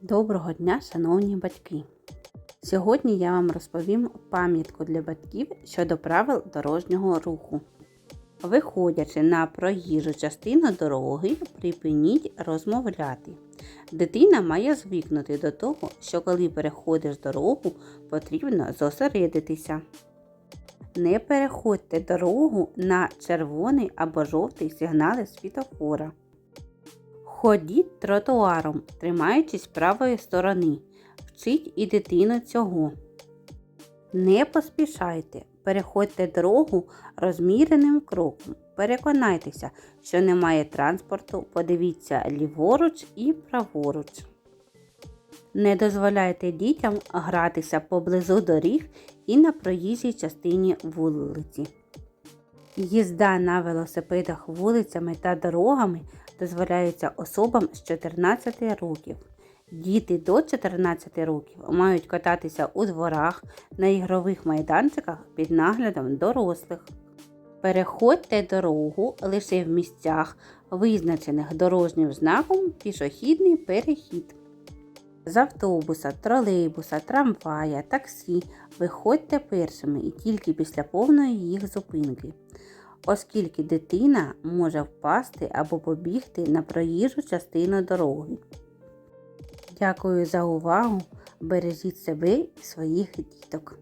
Доброго дня, шановні батьки! Сьогодні я вам розповім пам'ятку для батьків щодо правил дорожнього руху. Виходячи на проїжджу частину дороги, припиніть розмовляти. Дитина має звикнути до того, що коли переходиш дорогу, потрібно зосередитися. Не переходьте дорогу на червоний або жовтий сигнали світофора. Ходіть тротуаром, тримаючись правої сторони. Вчіть і дитину цього. Не поспішайте, переходьте дорогу розміреним кроком. Переконайтеся, що немає транспорту, подивіться ліворуч і праворуч. Не дозволяйте дітям гратися поблизу доріг і на проїжджій частині вулиці. Їзда на велосипедах вулицями та дорогами дозволяється особам з 14 років. Діти до 14 років мають кататися у дворах на ігрових майданчиках під наглядом дорослих. Переходьте дорогу лише в місцях, визначених дорожнім знаком пішохідний перехід. З автобуса, тролейбуса, трамвая, таксі виходьте першими і тільки після повної їх зупинки, оскільки дитина може впасти або побігти на проїжджу частину дороги. Дякую за увагу! Бережіть себе і своїх діток.